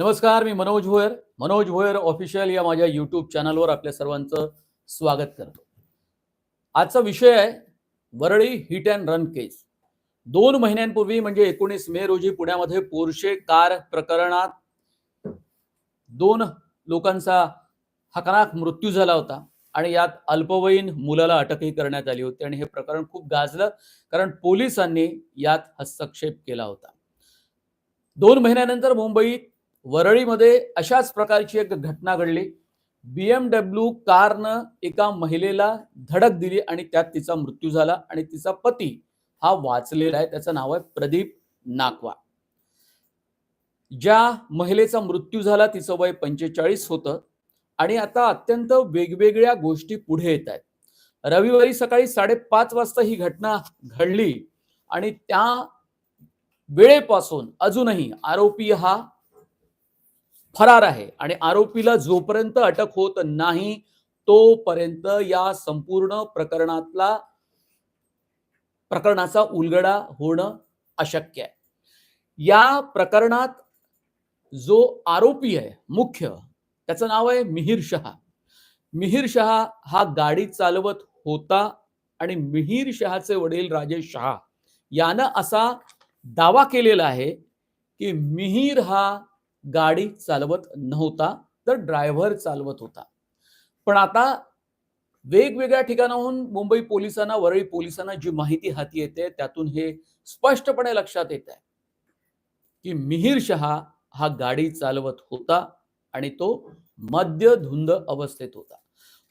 नमस्कार मी मनोज भोयर. मनोज भोयर ऑफिशियल या माझ्या यूट्यूब चॅनलवर आपल्या सर्वांचं स्वागत करतो. आजचा विषय आहे Worli hit and run case दोन महिन्यांपूर्वी म्हणजे एकोणीस मे रोजी पुण्यामध्ये पोर्शे कार प्रकरणात दोन लोकांचा हकनाक मृत्यू झाला होता आणि यात अल्पवयीन मुलाला अटकही करण्यात आली होती आणि हे प्रकरण खूप गाजलं कारण पोलिसांनी यात हस्तक्षेप केला होता. दोन महिन्यानंतर मुंबईत वरळीमध्ये अशाच प्रकारची एक घटना घडली. बीएमडब्ल्यू कारनं एका महिलेला धडक दिली आणि त्यात तिचा मृत्यू झाला आणि तिचा पती हा वाचलेला आहे. त्याचं नाव आहे प्रदीप नाकवा. ज्या महिलेचा मृत्यू झाला तिचं वय पंचेचाळीस होतं आणि आता अत्यंत वेगवेगळ्या गोष्टी पुढे येत आहेत. रविवारी सकाळी साडेपाच वाजता ही घटना घडली आणि त्या वेळेपासून अजूनही आरोपी हा फरार आहे आणि आरोपीला जोपर्यंत अटक होत नाही तोपर्यंत या संपूर्ण प्रकरणातला प्रकरणाचा उलगडा होणं अशक्य आहे. या प्रकरणात जो आरोपी आहे मुख्य त्याचं नाव आहे मिहीर शहा. मिहीर शहा हा गाडी चालवत होता आणि मिहीर शहाचे वडील राजेश शहा यानं असा दावा केलेला आहे की मिहीर हा गाडी चालवत नव्हता तर ड्रायव्हर चालवत होता. पण आता वेगवेगळ्या ठिकाणाहून मुंबई पोलिसांना वरळी पोलिसांना जी माहिती हाती येते त्यातून हे स्पष्टपणे लक्षात येत आहे की मिहीर शहा हा गाडी चालवत होता आणि तो मद्य धुंद अवस्थेत होता.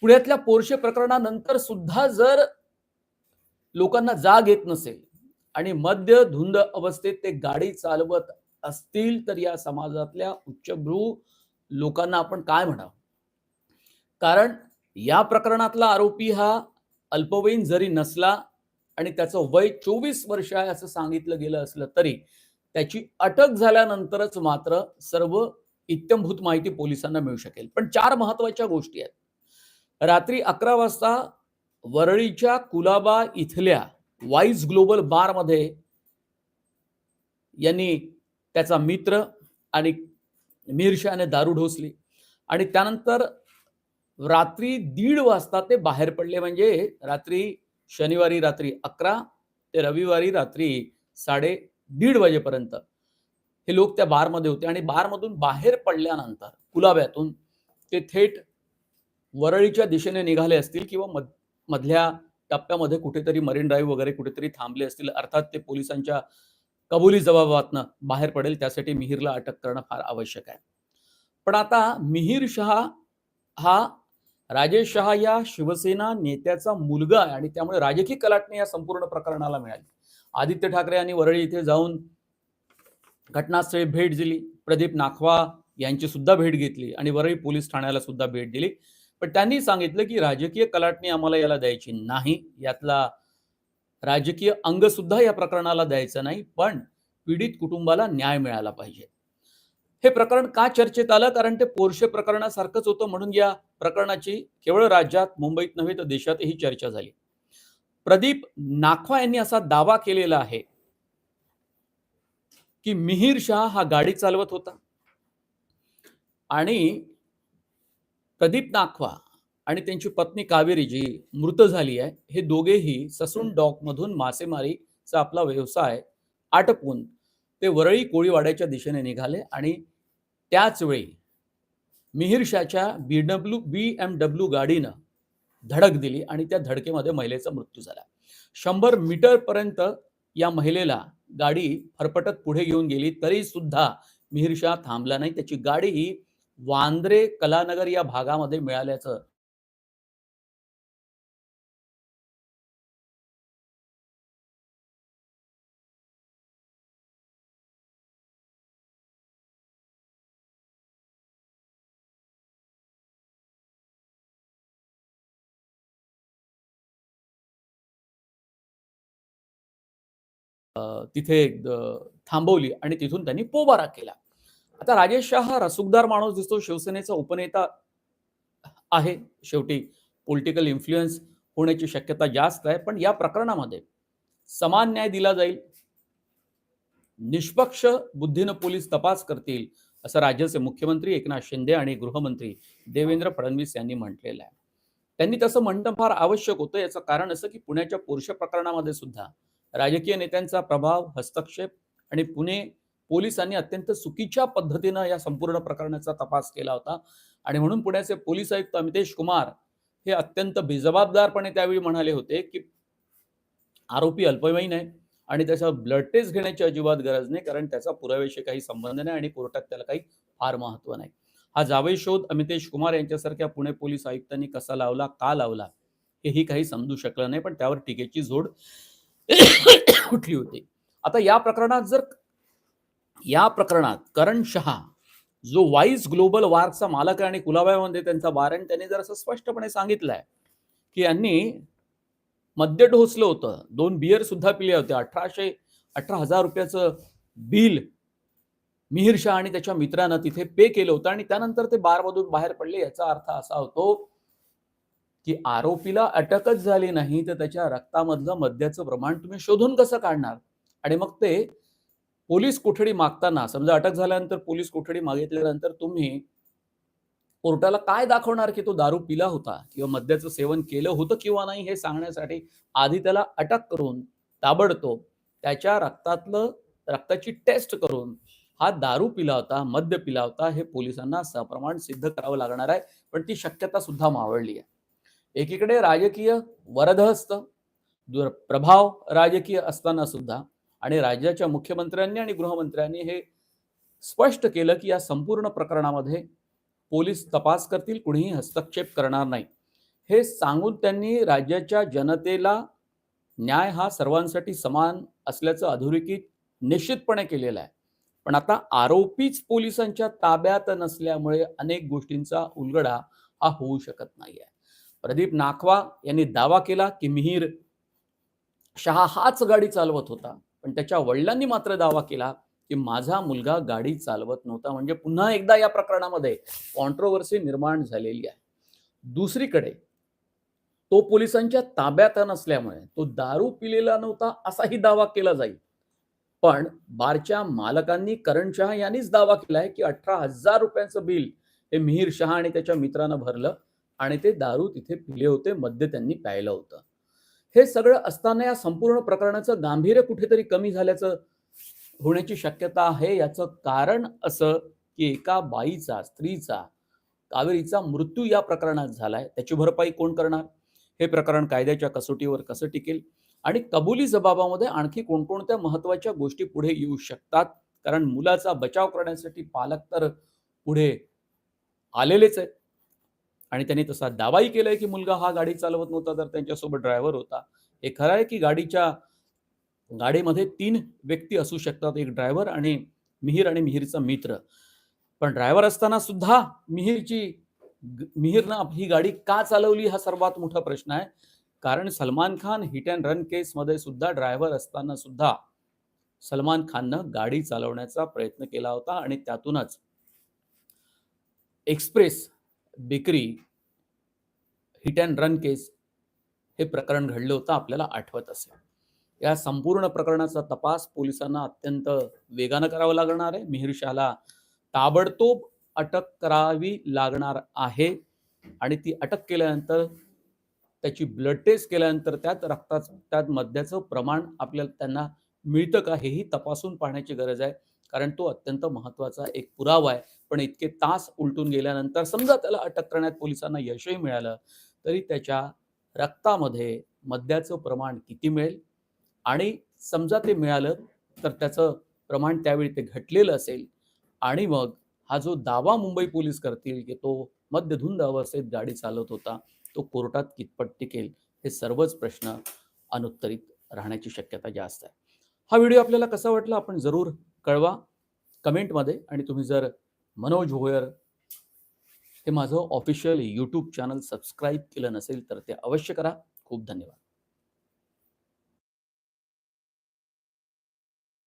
पुण्यातल्या पोरशे प्रकरणानंतर सुद्धा जर लोकांना जाग येत नसेल आणि मद्य धुंद अवस्थेत ते गाडी चालवत असतील तर या समाजातल्या उच्चभ्रू लोकांना आपण काय म्हणावं? कारण या प्रकरणातला आरोपी हा अल्पवयीन जरी नसला आणि त्याचं वय चोवीस वर्ष आहे असं सांगितलं गेलं असलं तरी त्याची अटक झाल्यानंतरच मात्र सर्व इत्यंभूत माहिती पोलिसांना मिळू शकेल. पण चार महत्त्वाच्या गोष्टी आहेत. रात्री अकरा वाजता वरळीच्या कुलाबा इथल्या वाईज ग्लोबल बारमध्ये यांनी त्याचा मित्र आणि मिरशाने दारू ढोसली. आणि त्यानंतर रात्री दीड वाजता ते बाहेर पडले. म्हणजे रात्री शनिवारी रात्री अकरा ते रविवारी रात्री साडे दीड वाजेपर्यंत हे लोक त्या बारमध्ये होते. आणि बारमधून बाहेर पडल्यानंतर कुलाब्यातून ते थेट वरळीच्या दिशेने निघाले असतील किंवा मध मधल्या टप्प्यामध्ये कुठेतरी मरीन ड्राईव्ह वगैरे कुठेतरी थांबले असतील. अर्थात ते पोलिसांच्या कबुली जबाबातनं बाहेर पडेल त्यासाठी मिहीरला अटक करणं फार आवश्यक आहे. पण आता मिहीर शहा हा राजेश शहा या शिवसेना नेत्याचा मुलगा आहे आणि त्यामुळे राजकीय कलाटणी या संपूर्ण प्रकरणाला मिळाली. आदित्य ठाकरे यांनी वरळी इथे जाऊन घटनास्थळी भेट दिली. प्रदीप नाखवा यांची सुद्धा भेट घेतली आणि वरळी पोलीस ठाण्याला सुद्धा भेट दिली. पण त्यांनी सांगितलं की राजकीय कलाटणी आम्हाला याला द्यायची नाही. यातला राजकीय अंग सुद्धा या प्रकरणाला द्यायचं नाही पण पीडित कुटुंबाला न्याय मिळाला पाहिजे. हे प्रकरण का चर्चेत आलं? कारण ते पोर्शे प्रकरणासारखंच होतं म्हणून या प्रकरणाची केवळ राज्यात मुंबईत नव्हे तर देशातही चर्चा झाली. प्रदीप नाखवा यांनी असा दावा केलेला आहे की मिहीर शाह हा गाडी चालवत होता. आणि प्रदीप नाखवा आणि त्यांची पत्नी कावेरी जी मृत झाली आहे हे दोघेही ससून डॉकमधून मासेमारीचा आपला व्यवसाय आटपून ते वरळी कोळीवाड्याच्या दिशेने निघाले आणि त्याचवेळी मिहिरशाच्या B W B M W गाडीनं धडक दिली आणि त्या धडकेमध्ये महिलेचा मृत्यू झाला. शंभर मीटरपर्यंत या महिलेला गाडी फरफटत पुढे घेऊन गेली तरी सुद्धा मिहीर थांबला नाही. त्याची गाडी ही वांद्रे कलानगर या भागामध्ये मिळाल्याचं तिथे थांबवली आणि तिथून त्यांनी पोबारा केला. आता राजेश शाह हा रसुकदार माणूस दिसतो. शिवसेनेचा उपनेता आहे. शेवटी पॉलिटिकल इन्फ्लुएन्स होण्याची शक्यता जास्त आहे. पण या प्रकरणामध्ये समान न्याय दिला जाईल. निष्पक्ष बुद्धीनं पोलीस तपास करतील असं राज्याचे मुख्यमंत्री एकनाथ शिंदे आणि गृहमंत्री देवेंद्र फडणवीस यांनी म्हटलेलं आहे. त्यांनी तसं म्हणणं फार आवश्यक होतं. याचं कारण असं की पुण्याच्या पोरशा प्रकरणामध्ये सुद्धा राजकीय नेत्यांचा प्रभाव हस्तक्षेप आणि पुणे पोलिसांनी अत्यंत चुकीच्या पद्धतीनं या संपूर्ण प्रकरणाचा तपास केला होता. आणि म्हणून पुण्याचे पोलीस आयुक्त अमितेश कुमार हे अत्यंत बेजबाबदारपणे त्यावेळी म्हणाले होते की आरोपी अल्पवयीन आहे आणि त्याचा ब्लड टेस्ट घेण्याची अजिबात गरज नाही कारण त्याचा पुराव्याशी काही संबंध नाही आणि कोर्टात त्याला काही फार महत्त्व नाही. हा जावे शोध अमितेश कुमार यांच्यासारख्या पुणे पोलीस आयुक्तांनी कसा लावला का लावला हेही काही समजू शकलं नाही पण त्यावर टीकेची जोड उठली होती? आता या प्रकरणात जर या प्रकरणात करण शहा जो वाईज ग्लोबल वार्कचा मालक आहे आणि कुलाब्यामध्ये त्यांचा बारण त्यांनी जर असं स्पष्टपणे सांगितलंय की यांनी मद्य ढोसलं होतं दोन बियर सुद्धा पिले होते अठराशे अठरा हजार रुपयाचं बिल मिहिर शाह आणि त्याच्या मित्रानं तिथे पे केलं होतं आणि त्यानंतर ते बारमधून बाहेर पडले याचा अर्थ असा होतो की आरोपीला अटकच झाली नाही तर त्याच्या रक्तामधलं मद्याचं प्रमाण तुम्ही शोधून कसं काढणार? आणि मग ते पोलीस कोठडी मागताना समजा अटक झाल्यानंतर पोलीस कोठडी मागितल्यानंतर तुम्ही कोर्टाला काय दाखवणार की तो दारू पिला होता किंवा मद्याचं सेवन केलं होतं किंवा नाही हे सांगण्यासाठी आधी त्याला अटक करून ताबडतोब त्याच्या रक्तातलं रक्ताची टेस्ट करून हा दारू पिला होता मद्य पिला होता हे पोलिसांना सप्रमाण सिद्ध करावं लागणार आहे पण ती शक्यता सुद्धा मावळली आहे. एकीकडे राजकीय वरदहस्त दुर- प्रभाव राजकीय असताना सुद्धा आणि राज्याच्या मुख्यमंत्र्यांनी आणि गृहमंत्र्यांनी हे स्पष्ट केलं की या संपूर्ण प्रकरणामध्ये पोलीस तपास करतील कुणीही हस्तक्षेप करणार नाही. हे सांगून त्यांनी राज्याच्या जनतेला न्याय हा सर्वांसाठी समान असल्याचं अधोरेखित निश्चितपणे केलेलं आहे. पण आता आरोपीच पोलिसांच्या ताब्यात नसल्यामुळे अनेक गोष्टींचा उलगडा हा होऊ शकत नाही आहे प्रदीप नाखवा यांनी दावा केला की मिहीर शहा हाच गाडी चालवत होता. पण त्याच्या वडिलांनी मात्र दावा केला की माझा मुलगा गाडी चालवत नव्हता. म्हणजे पुन्हा एकदा या प्रकरणामध्ये कॉन्ट्रोवर्सी निर्माण झालेली आहे. दुसरीकडे तो पोलिसांच्या ताब्यात नसल्यामुळे तो दारू पिलेला नव्हता असाही दावा केला जाईल. पण बारच्या मालकांनी करण शहा यांनीच दावा केला आहे की अठरा हजार रुपयांचं बिल हे मिहीर शहा आणि त्याच्या मित्रानं भरलं. आणि ते दारू तिथे पिले होते मद्य त्यांनी प्यायलं होतं. हे सगळं असताना या संपूर्ण प्रकरणाचं गांभीर्य कुठेतरी कमी झाल्याचं होण्याची शक्यता आहे. याचं कारण असं की एका बाईचा स्त्रीचा कावेरीचा मृत्यू या प्रकरणात झालाय. त्याची भरपाई कोण करणार? हे प्रकरण कायद्याच्या कसोटीवर कसं टिकेल? आणि कबुली जबाबामध्ये आणखी कोणकोणत्या महत्त्वाच्या गोष्टी पुढे येऊ शकतात? कारण मुलाचा बचाव करण्यासाठी पालक तर पुढे आलेलेच आहेत. आणि त्यांनी तसा दावाही केलाय की मुलगा हा गाडी चालवत नव्हता तर त्यांच्यासोबत ड्रायव्हर होता. हे खरं आहे की गाडीच्या गाडीमध्ये तीन व्यक्ती असू शकतात एक ड्रायव्हर आणि मिहीर आणि मिहीरचा मित्र. पण ड्रायव्हर असताना सुद्धा मिहीरची मिहीरनं ही गाडी का चालवली हा सर्वात मोठा प्रश्न आहे. कारण Salman Khan hit and run केसमध्ये सुद्धा ड्रायव्हर असताना सुद्धा सलमान खाननं गाडी चालवण्याचा प्रयत्न केला होता आणि त्यातूनच express bakery hit and run case हे प्रकरण घडलं होतं आपल्याला आठवत असेल. या संपूर्ण प्रकरणाचा तपास पोलिसांना अत्यंत वेगानं करावा लागणार आहे. मिहिर शाहला ताबडतोब अटक करावी लागणार आहे आणि ती अटक केल्यानंतर त्याची ब्लड टेस्ट केल्यानंतर त्यात रक्ताचं त्यात मद्याचं प्रमाण आपल्याला त्यांना मिळतं का हेही तपासून पाहण्याची गरज आहे. कारण तो अत्यंत महत्त्वाचा एक पुरावा आहे. पण इतके तास उलटून गेल्यानंतर समजा त्याला अटक करण्यात पोलिसांना यशही मिळालं तरी त्याच्या रक्तामध्ये मद्याचं प्रमाण किती मिळेल? आणि समजा ते मिळालं तर त्याचं प्रमाण त्यावेळी ते घटलेलं असेल. आणि मग हा जो दावा मुंबई पोलीस करतील की तो मद्यधुंद अवस्थेत गाडी चालवत होता तो कोर्टात कितपट टिकेल? हे सर्वच प्रश्न अनुत्तरित राहण्याची शक्यता जास्त आहे. हा व्हिडिओ आपल्याला कसा वाटला आपण जरूर कळवा. कमेंटमध्ये आणि तुम्ही जर मनोज भोयर हे माझं ऑफिशियल यूट्यूब चॅनल सबस्क्राईब केलं नसेल तर ते अवश्य करा. खूप धन्यवाद.